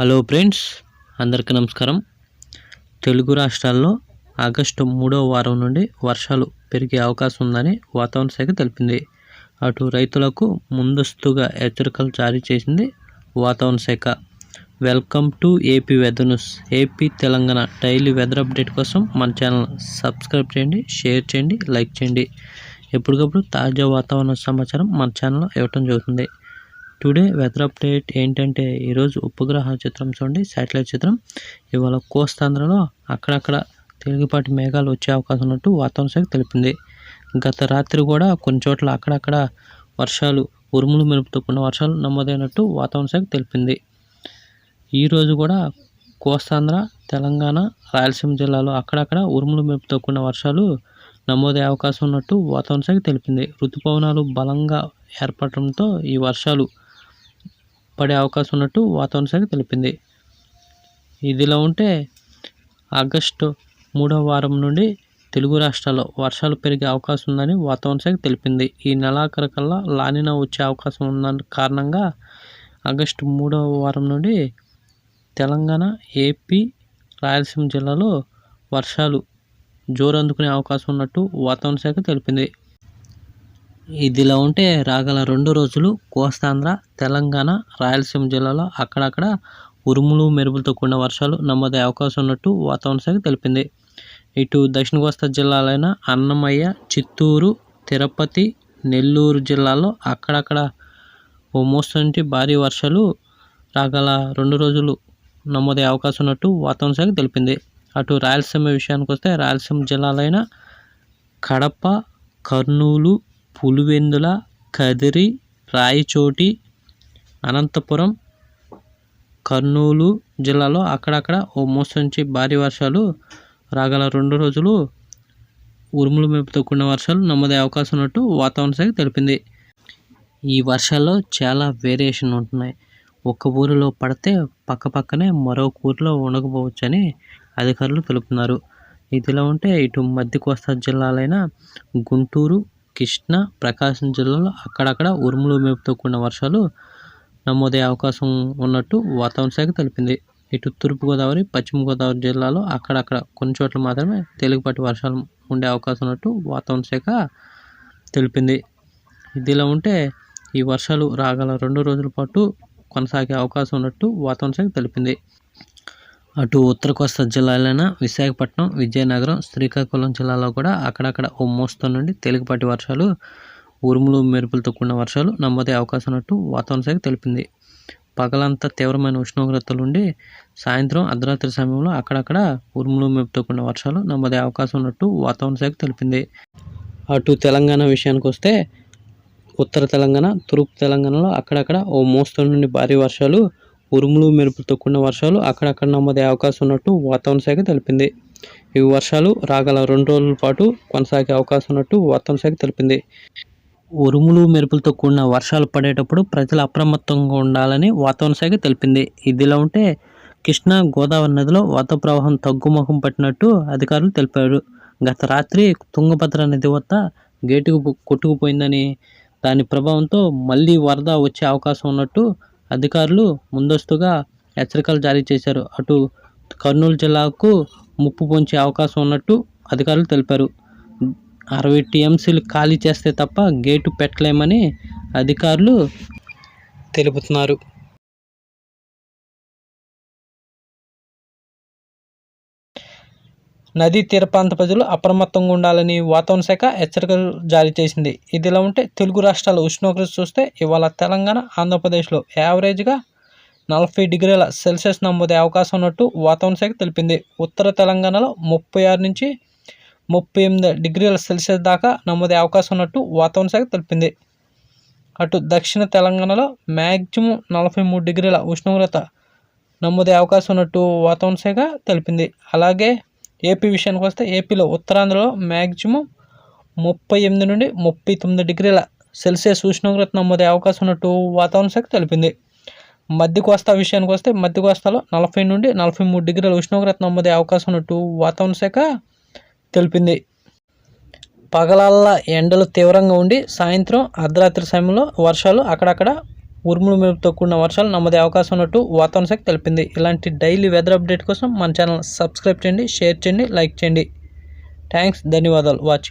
Hello friends అందరికీ నమస్కారం. తెలుగు రాష్ట్రాల్లో ఆగస్టు మూడవ వారం నుండి వర్షాలు పెరిగే అవకాశం ఉందని వాతావరణ శాఖ తెలిపింది. అటు రైతులకు ముందస్తుగా హెచ్చరికలు జారీ చేసింది వాతావరణ శాఖ. Welcome to AP weather news. AP Telangana daily weather update కోసం మన ఛానల్ సబ్స్క్రైబ్ చేయండి షేర్ చేయండి లైక్ చేయండి. ఎప్పటికప్పుడు తాజా వాతావరణ సమాచారం మన ఛానల్లో ఇవ్వటం జరుగుతుంది. టుడే వెదర్ అప్డేట్ ఏంటంటే ఈరోజు ఉపగ్రహ చిత్రం చూడండి శాటిలైట్ చిత్రం. ఇవాళ కోస్తాంధ్రలో అక్కడక్కడ తేలికపాటి మేఘాలు వచ్చే అవకాశం ఉన్నట్టు వాతావరణ శాఖ తెలిపింది. గత రాత్రి కూడా కొన్ని చోట్ల అక్కడక్కడ వర్షాలు ఉరుములు మెరుపుతో కూడిన వర్షాలు నమోదైనట్టు వాతావరణ శాఖ తెలిపింది. ఈరోజు కూడా కోస్తాంధ్ర తెలంగాణ రాయలసీమ జిల్లాలో అక్కడక్కడ ఉరుములు మెరుపుతో కూడిన వర్షాలు నమోదయ్యే అవకాశం ఉన్నట్టు వాతావరణ శాఖ తెలిపింది. ఋతుపవనాలు బలంగా ఏర్పడటంతో ఈ వర్షాలు పడే అవకాశం ఉన్నట్టు వాతావరణ శాఖ తెలిపింది. ఇదిలా ఉంటే ఆగస్టు మూడవ వారం నుండి తెలుగు రాష్ట్రాల్లో వర్షాలు పెరిగే అవకాశం ఉందని వాతావరణ శాఖ తెలిపింది. ఈ నెలాఖరు కల్లా లానినా వచ్చే అవకాశం ఉన్న కారణంగా ఆగస్టు మూడవ వారం నుండి తెలంగాణ ఏపీ రాయలసీమ జిల్లాలో వర్షాలు జోరందుకునే అవకాశం ఉన్నట్టు వాతావరణ శాఖ తెలిపింది. ఇదిలా ఉంటే రాగల రెండు రోజులు కోస్తాంధ్ర తెలంగాణ రాయలసీమ జిల్లాలో అక్కడక్కడ ఉరుములు మెరుపులతో కూడిన వర్షాలు నమోదే అవకాశం ఉన్నట్టు వాతావరణ శాఖ తెలిపింది. ఇటు దక్షిణ కోస్తా జిల్లాలైన అన్నమయ్య చిత్తూరు తిరుపతి నెల్లూరు జిల్లాల్లో అక్కడక్కడ ఓ మోస్తరు నుంచి భారీ వర్షాలు రాగల రెండు రోజులు నమోదే అవకాశం ఉన్నట్టు వాతావరణ శాఖ తెలిపింది. అటు రాయలసీమ విషయానికి వస్తే రాయలసీమ జిల్లాలైన కడప కర్నూలు పులివెందుల కదిరి రాయచోటి అనంతపురం కర్నూలు జిల్లాలో అక్కడక్కడ ఓ మోస్తరు నుంచి భారీ వర్షాలు రాగల రెండు రోజులు ఉరుములు మెరుపుతో కూడిన వర్షాలు నమోదయ్యే అవకాశం ఉన్నట్టు వాతావరణ శాఖ తెలిపింది. ఈ వర్షాల్లో చాలా వేరియేషన్ ఉంటున్నాయి. ఒక ఊరిలో పడితే పక్క పక్కనే మరొక ఊరిలో ఉండకపోవచ్చని అధికారులు తెలుపుతున్నారు. ఇదిలా ఉంటే ఇటు మధ్య కోస్తా జిల్లాలైన గుంటూరు కృష్ణా ప్రకాశం జిల్లాలో అక్కడక్కడ ఉరుములు మేపుతో కూడిన వర్షాలు నమోదయ్యే అవకాశం ఉన్నట్టు వాతావరణ శాఖ తెలిపింది. ఇటు తూర్పుగోదావరి పశ్చిమ గోదావరి జిల్లాలో అక్కడక్కడ కొన్ని చోట్ల మాత్రమే తేలికపాటి వర్షాలు ఉండే అవకాశం ఉన్నట్టు వాతావరణ శాఖ తెలిపింది. ఇదిలా ఉంటే ఈ వర్షాలు రాగల రెండు రోజుల పాటు కొనసాగే అవకాశం ఉన్నట్టు వాతావరణ శాఖ తెలిపింది. అటు ఉత్తర కోస్తా జిల్లాలైన విశాఖపట్నం విజయనగరం శ్రీకాకుళం జిల్లాలో కూడా అక్కడక్కడ ఓ మోస్తరు నుండి తేలికపాటి వర్షాలు ఉరుములు మెరుపులతో కూడిన వర్షాలు నమోదయ్యే అవకాశం ఉన్నట్టు వాతావరణ శాఖ తెలిపింది. పగలంతా తీవ్రమైన ఉష్ణోగ్రతలు ఉండి సాయంత్రం అర్ధరాత్రి సమయంలో అక్కడక్కడ ఉరుములు మెరుపుతో కూడిన వర్షాలు నమోదయ్యే అవకాశం ఉన్నట్టు వాతావరణ శాఖ తెలిపింది. అటు తెలంగాణ విషయానికి వస్తే ఉత్తర తెలంగాణ తూర్పు తెలంగాణలో అక్కడక్కడ ఓ మోస్తరు నుండి భారీ వర్షాలు ఉరుములు మెరుపులతో కూడిన వర్షాలు అక్కడక్కడ నమోదయ్యే అవకాశం ఉన్నట్టు వాతావరణ శాఖ తెలిపింది. ఈ వర్షాలు రాగల రెండు రోజుల పాటు కొనసాగే అవకాశం ఉన్నట్టు వాతావరణ శాఖ తెలిపింది. ఉరుములు మెరుపులతో కూడిన వర్షాలు పడేటప్పుడు ప్రజలు అప్రమత్తంగా ఉండాలని వాతావరణ శాఖ తెలిపింది. ఇదిలా ఉంటే కృష్ణా గోదావరి నదిలో వాత ప్రవాహం తగ్గుముఖం పట్టినట్టు అధికారులు తెలిపారు. గత రాత్రి తుంగభద్ర నది వద్ద గేటుకు కొట్టుకుపోయిందని దాని ప్రభావంతో మళ్ళీ వరద వచ్చే అవకాశం ఉన్నట్టు అధికారులు ముందస్తుగా హెచ్చరికలు జారీ చేశారు. అటు కర్నూలు జిల్లాకు ముప్పు పొంచే అవకాశం ఉన్నట్టు అధికారులు తెలిపారు. అరవై టీఎంసీలు ఖాళీ చేస్తే తప్ప గేటు పెట్టలేమని అధికారులు తెలుపుతున్నారు. నదీ తీర ప్రాంత ప్రజలు అప్రమత్తంగా ఉండాలని వాతావరణ శాఖ హెచ్చరికలు జారీ చేసింది. ఇదిలా ఉంటే తెలుగు రాష్ట్రాల ఉష్ణోగ్రత చూస్తే ఇవాళ తెలంగాణ ఆంధ్రప్రదేశ్లో యావరేజ్గా నలభై డిగ్రీల సెల్సియస్ నమోదే అవకాశం ఉన్నట్టు వాతావరణ శాఖ తెలిపింది. ఉత్తర తెలంగాణలో ముప్పై ఆరు నుంచి ముప్పై ఎనిమిది డిగ్రీల సెల్సియస్ దాకా నమోదే అవకాశం ఉన్నట్టు వాతావరణ శాఖ తెలిపింది. అటు దక్షిణ తెలంగాణలో మ్యాక్సిమం నలభై మూడు డిగ్రీల ఉష్ణోగ్రత నమోదే అవకాశం ఉన్నట్టు వాతావరణ శాఖ తెలిపింది. అలాగే ఏపీ విషయానికి వస్తే ఏపీలో ఉత్తరాంధ్రలో మ్యాక్సిమం ముప్పై ఎనిమిది నుండి ముప్పై తొమ్మిది డిగ్రీల సెల్సియస్ ఉష్ణోగ్రత నమోదే అవకాశం ఉన్నట్టు వాతావరణ శాఖ తెలిపింది. మధ్య కోస్తా విషయానికి వస్తే మధ్య కోస్తాలో నలభై నుండి నలభై మూడు డిగ్రీల ఉష్ణోగ్రత నమోదే అవకాశం ఉన్నట్టు వాతావరణ శాఖ తెలిపింది. పగలల్లా ఎండలు తీవ్రంగా ఉండి సాయంత్రం అర్ధరాత్రి సమయంలో వర్షాలు అక్కడక్కడ ఉరుములు మెరుపుతో కూడిన వర్షాలు నమ్మదే అవకాశం ఉన్నట్టు వాతావరణ శాఖ తెలిపింది. ఇలాంటి డైలీ వెదర్ అప్డేట్ కోసం మన ఛానల్ సబ్స్క్రైబ్ చేయండి షేర్ చేయండి లైక్ చేయండి. థ్యాంక్స్ ధన్యవాదాలు వాచింగ్.